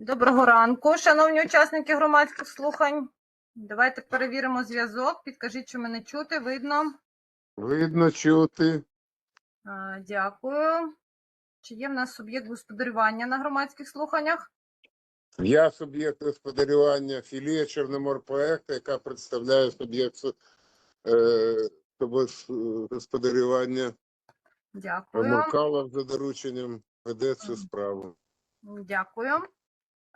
Доброго ранку, шановні учасники громадських слухань. Давайте перевіримо зв'язок. Підкажіть, що мене чути, видно. Видно чути. А, Дякую. Чи є в нас суб'єкт господарювання на громадських слуханнях? Я суб'єкт господарювання філія Чорноморпроекту, яка представляє суб'єкт е, господарювання Дякую. Муркалов за дорученням веде цю справу. Дякую.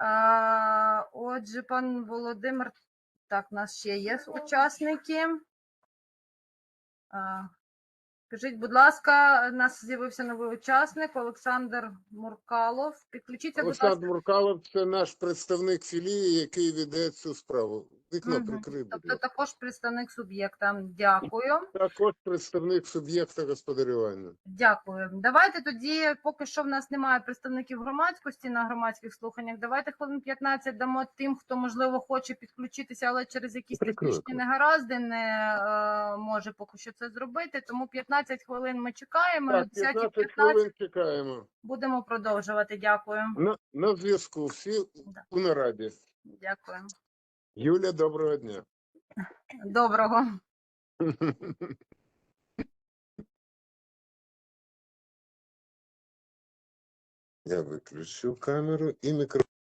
А, Отже, пан Володимир, так, у нас ще є учасники. А, Скажіть, будь ласка, у нас з'явився новий учасник Олександр Муркалов. Підключіться, будь ласка. Олександр Муркалов це наш представник філії, який веде цю справу. Вікно прикрити. будь Тобто також представник суб'єкта. Дякую. Також представник суб'єкта господарювання. Дякую. Давайте тоді, поки що в нас немає представників громадськості на громадських слуханнях. Давайте хвилин 15 дамо тим, хто можливо хоче підключитися, але через якісь Прикрою. технічні негаразди не е, може поки що це зробити. Тому 15 хвилин ми чекаємо. Так, О 10.15 15 хвилин чекаємо. будемо продовжувати. Дякую. На, на зв'язку всі Да. у нараді. Дякую. Юля, доброго дня. Доброго. Я виключу камеру і мікрофон.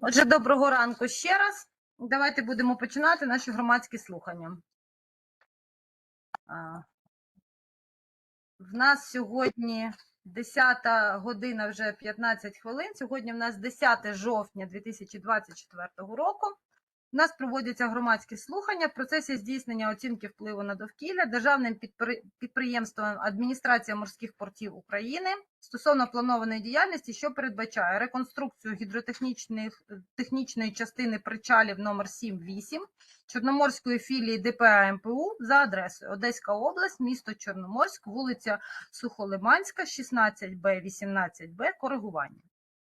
Отже, доброго ранку ще раз. Давайте будемо починати наші громадські слухання. В нас сьогодні 10 година вже 15 хвилин. Сьогодні в нас 10 жовтня 2024 року. У нас проводяться громадські слухання в процесі здійснення оцінки впливу на довкілля державним підприємством Адміністрація морських портів України стосовно планованої діяльності, що передбачає реконструкцію гідротехнічних технічної частини причалів номер 7-8 Чорноморської філії ДПА МПУ за адресою Одеська область, місто Чорноморськ, вулиця Сухолиманська, 16Б, 18Б, коригування.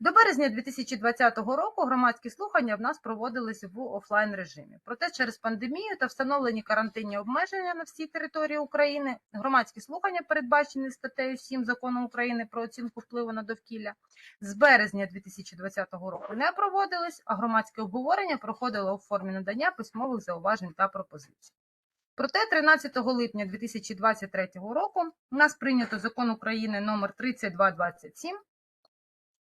До березня 2020 року громадські слухання в нас проводились в офлайн режимі. Проте через пандемію та встановлені карантинні обмеження на всій території України громадські слухання, передбачені статтею 7 закону України про оцінку впливу на довкілля, з березня 2020 року не проводились, а громадське обговорення проходило у формі надання письмових зауважень та пропозицій. Проте 13 липня 2023 року у нас прийнято закон України номер 3227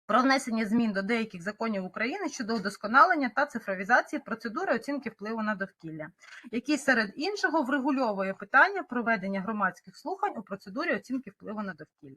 про внесення змін до деяких законів України щодо удосконалення та цифровізації процедури оцінки впливу на довкілля, який серед іншого врегульовує питання проведення громадських слухань у процедурі оцінки впливу на довкілля.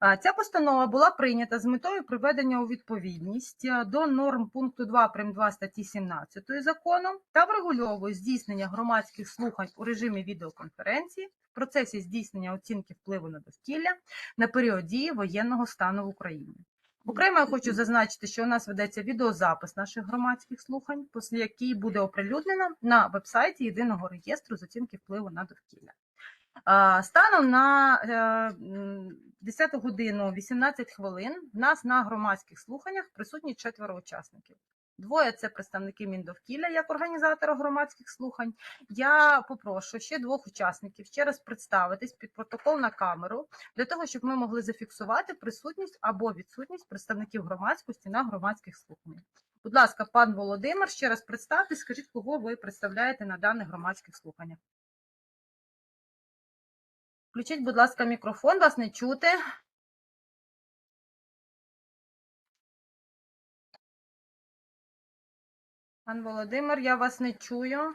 Ця постанова була прийнята з метою приведення у відповідність е, до норм пункту 2 прим. 2 статті 17 закону та врегульовує здійснення громадських слухань у режимі відеоконференції в процесі здійснення оцінки впливу на довкілля на період дії воєнного стану в Україні. Окремо я хочу зазначити, що у нас ведеться відеозапис наших громадських слухань, після який буде оприлюднено на вебсайті єдиного реєстру з оцінки впливу на довкілля. Станом на е, 10 годину 18 хвилин в нас на громадських слуханнях присутні четверо учасників. Двоє це представники Міндовкілля як організатора громадських слухань. Я попрошу ще двох учасників ще раз представитись під протокол на камеру для того, щоб ми могли зафіксувати присутність або відсутність представників громадськості на громадських слуханнях. Будь ласка, пан Володимир, ще раз представтесь, скажіть, кого ви представляєте на даних громадських слуханнях. Включіть, будь ласка, мікрофон, вас не чути. Пан Володимир, я вас не чую.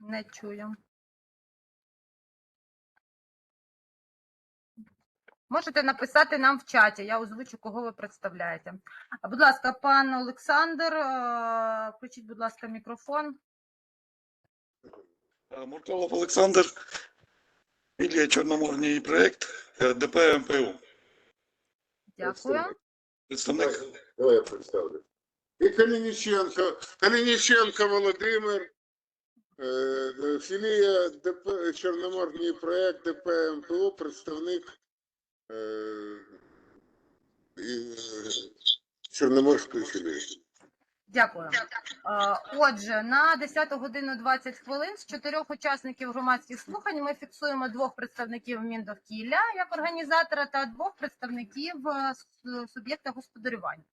Не чую. Можете написати нам в чаті, я озвучу, кого ви представляєте. Будь ласка, пан Олександр, е, включіть, будь ласка, мікрофон. Е, Муркалов Олександр, Ілія Чорноморний проєкт е, ДП МПУ. Дякую. Представник Давай я представлю. І Калініченко, Калініченко Володимир, філія ДП, Чорноморний проєкт ДП МПО, представник Чорноморської філії. Дякую. Е, Отже, на 10 годину 20 хвилин з чотирьох учасників громадських слухань ми фіксуємо двох представників Міндовкілля як організатора та двох представників е, суб'єкта господарювання.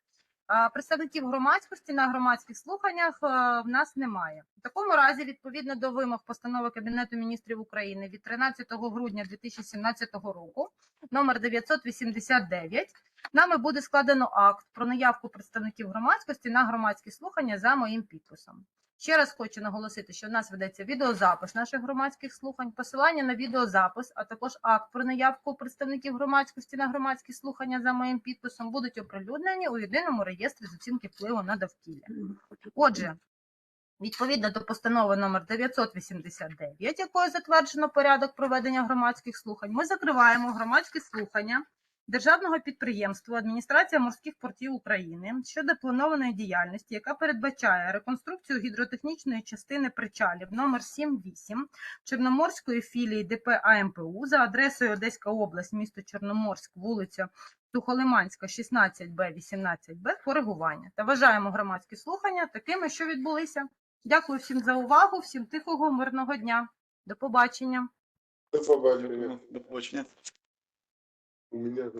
Представників громадськості на громадських слуханнях е, в нас немає. В такому разі, відповідно до вимог постанови Кабінету міністрів України від 13 грудня 2017 року, номер 989, нами буде складено акт про наявку представників громадськості на громадські слухання за моїм підписом. Ще раз хочу наголосити, що в нас ведеться відеозапис наших громадських слухань, посилання на відеозапис, а також акт про наявку представників громадськості на громадські слухання за моїм підписом будуть оприлюднені у єдиному реєстрі з оцінки впливу на довкілля. Отже, відповідно до постанови номер 989, якою затверджено порядок проведення громадських слухань, ми закриваємо громадські слухання державного підприємства Адміністрація морських портів України щодо планованої діяльності, яка передбачає реконструкцію гідротехнічної частини причалів номер 78 Чорноморської філії ДП АМПУ за адресою Одеська область, місто Чорноморськ, вулиця Сухолиманська, 16Б, 18Б, коригування. Та вважаємо громадські слухання такими, що відбулися. Дякую всім за увагу, всім тихого, мирного дня. До побачення. До побачення. До побачення. У мене